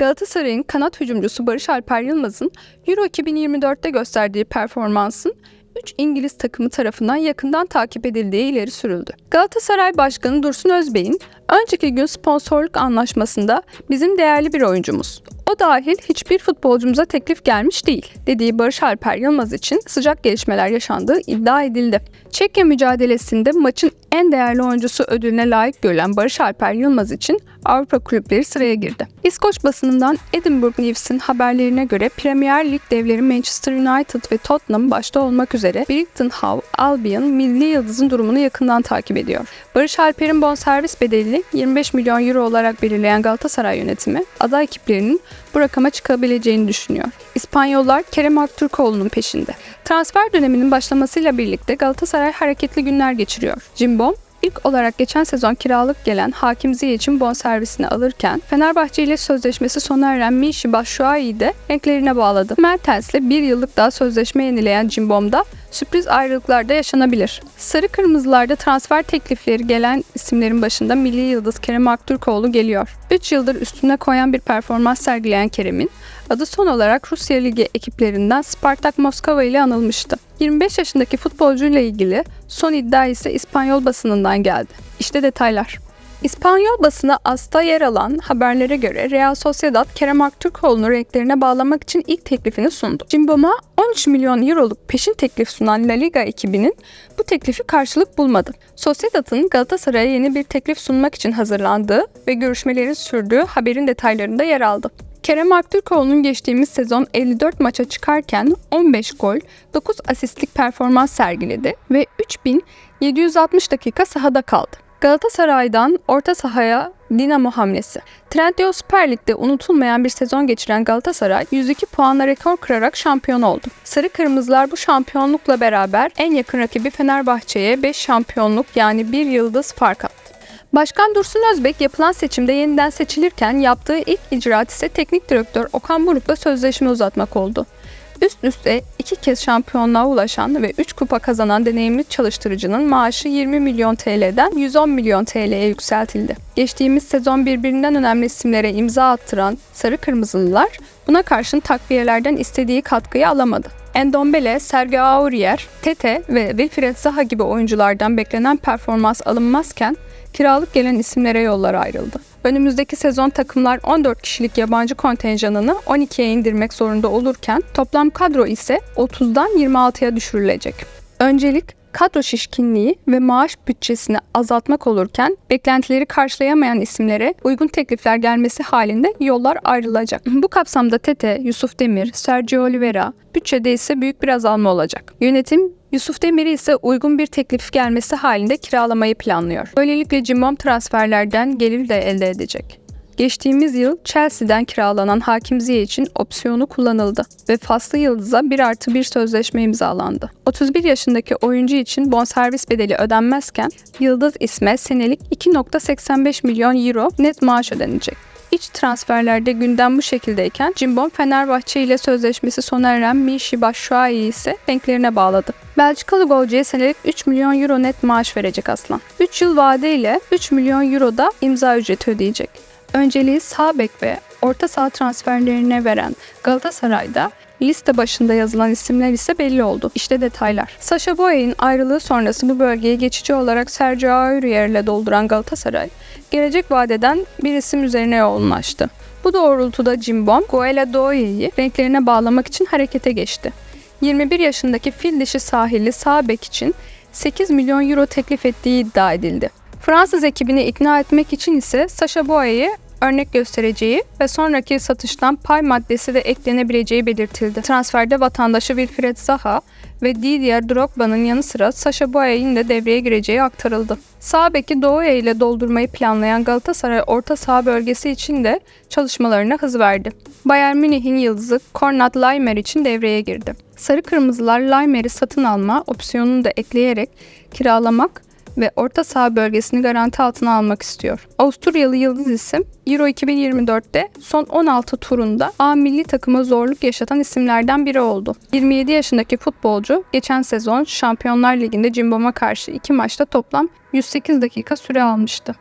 Galatasaray'ın kanat hücumcusu Barış Alper Yılmaz'ın Euro 2024'te gösterdiği performansın 3 İngiliz takımı tarafından yakından takip edildiği ileri sürüldü. Galatasaray Başkanı Dursun Özbey'in önceki gün sponsorluk anlaşmasında bizim değerli bir oyuncumuz. O dahil hiçbir futbolcumuza teklif gelmiş değil dediği Barış Alper Yılmaz için sıcak gelişmeler yaşandığı iddia edildi. Çekya mücadelesinde maçın en değerli oyuncusu ödülüne layık görülen Barış Alper Yılmaz için Avrupa kulüpleri sıraya girdi. İskoç basınından Edinburgh News'in haberlerine göre Premier Lig devleri Manchester United ve Tottenham başta olmak üzere Brighton Hove Albion milli yıldızın durumunu yakından takip ediyor. Barış Alper'in bonservis bedelini 25 milyon euro olarak belirleyen Galatasaray yönetimi aday ekiplerinin bu rakama çıkabileceğini düşünüyor. İspanyollar Kerem Aktürkoğlu'nun peşinde. Transfer döneminin başlamasıyla birlikte Galatasaray hareketli günler geçiriyor. Cimbom İlk olarak geçen sezon kiralık gelen Hakim Ziyech'in bonservisini alırken Fenerbahçe ile sözleşmesi sona eren Michy Batshuayi'yi de renklerine bağladı. Mertens'le bir yıllık daha sözleşme yenileyen Cimbom'da sürpriz ayrılıklar da yaşanabilir. Sarı Kırmızılarda transfer teklifleri gelen isimlerin başında milli yıldız Kerem Aktürkoğlu geliyor. 3 yıldır üstüne koyan bir performans sergileyen Kerem'in adı son olarak Rusya Ligi ekiplerinden Spartak Moskova ile anılmıştı. 25 yaşındaki futbolcuyla ilgili son iddia ise İspanyol basınından geldi. İşte detaylar. İspanyol basını Asta yer alan haberlere göre Real Sociedad Kerem Aktürkoğlu'nu renklerine bağlamak için ilk teklifini sundu. Cimbom'a 13 milyon euroluk peşin teklif sunan La Liga ekibinin bu teklifi karşılık bulmadı. Sociedad'ın Galatasaray'a yeni bir teklif sunmak için hazırlandığı ve görüşmelerin sürdüğü haberin detaylarında yer aldı. Kerem Aktürkoğlu'nun geçtiğimiz sezon 54 maça çıkarken 15 gol, 9 asistlik performans sergiledi ve 3760 dakika sahada kaldı. Galatasaray'dan orta sahaya Dinamo hamlesi. Trendyol Süper Lig'de unutulmayan bir sezon geçiren Galatasaray 102 puanla rekor kırarak şampiyon oldu. Sarı Kırmızılar bu şampiyonlukla beraber en yakın rakibi Fenerbahçe'ye 5 şampiyonluk yani 1 yıldız fark attı. Başkan Dursun Özbek yapılan seçimde yeniden seçilirken yaptığı ilk icraat ise teknik direktör Okan Buruk'la sözleşme uzatmak oldu. Üst üste iki kez şampiyonluğa ulaşan ve 3 kupa kazanan deneyimli çalıştırıcının maaşı 20 milyon TL'den 110 milyon TL'ye yükseltildi. Geçtiğimiz sezon birbirinden önemli isimlere imza attıran Sarı Kırmızılılar buna karşın takviyelerden istediği katkıyı alamadı. Endombele, Sergio Aurier, Tete ve Wilfried Zaha gibi oyunculardan beklenen performans alınmazken kiralık gelen isimlere yollar ayrıldı. Önümüzdeki sezon takımlar 14 kişilik yabancı kontenjanını 12'ye indirmek zorunda olurken toplam kadro ise 30'dan 26'ya düşürülecek. Öncelik kadro şişkinliği ve maaş bütçesini azaltmak olurken beklentileri karşılayamayan isimlere uygun teklifler gelmesi halinde yollar ayrılacak. Bu kapsamda Tete, Yusuf Demir, Sergio Oliveira, bütçede ise büyük bir azalma olacak. Yönetim Yusuf Demir'i ise uygun bir teklif gelmesi halinde kiralamayı planlıyor. Böylelikle Cimbom transferlerden gelir de elde edecek. Geçtiğimiz yıl Chelsea'den kiralanan Hakim Ziyech için opsiyonu kullanıldı ve Faslı Yıldız'a 1 artı 1 sözleşme imzalandı. 31 yaşındaki oyuncu için bonservis bedeli ödenmezken Yıldız isme senelik 2.85 milyon euro net maaş ödenecek. İç transferlerde gündem bu şekildeyken Cimbom Fenerbahçe ile sözleşmesi sona eren Michy Batshuayi ise renklerine bağladı. Belçikalı golcüye senelik 3 milyon euro net maaş verecek Aslan. 3 yıl vadeyle 3 milyon euro da imza ücreti ödeyecek. Önceliği sağ bek ve orta saha transferlerine veren Galatasaray'da liste başında yazılan isimler ise belli oldu. İşte detaylar. Sasha Boye'nin ayrılığı sonrası bu bölgeyi geçici olarak Sergio Aurier ile dolduran Galatasaray, gelecek vadeden bir isim üzerine yoğunlaştı. Bu doğrultuda Cimbom, Goela Doye'yi renklerine bağlamak için harekete geçti. 21 yaşındaki fil dişi sahilli sağ bek için 8 milyon euro teklif ettiği iddia edildi. Fransız ekibini ikna etmek için ise Sasha Boye'yi örnek göstereceği ve sonraki satıştan pay maddesi de eklenebileceği belirtildi. Transferde vatandaşı Wilfried Zaha ve Didier Drogba'nın yanı sıra Sasha Boye'nin de devreye gireceği aktarıldı. Sağ beki Doğuya ile doldurmayı planlayan Galatasaray orta saha bölgesi için de çalışmalarına hız verdi. Bayern Münih'in yıldızı Konrad Laimer için devreye girdi. Sarı Kırmızılar Laimer'i satın alma opsiyonunu da ekleyerek kiralamak ve orta saha bölgesini garanti altına almak istiyor. Avusturyalı yıldız isim Euro 2024'te son 16 turunda A milli takıma zorluk yaşatan isimlerden biri oldu. 27 yaşındaki futbolcu geçen sezon Şampiyonlar Ligi'nde Cimbom'a karşı 2 maçta toplam 108 dakika süre almıştı.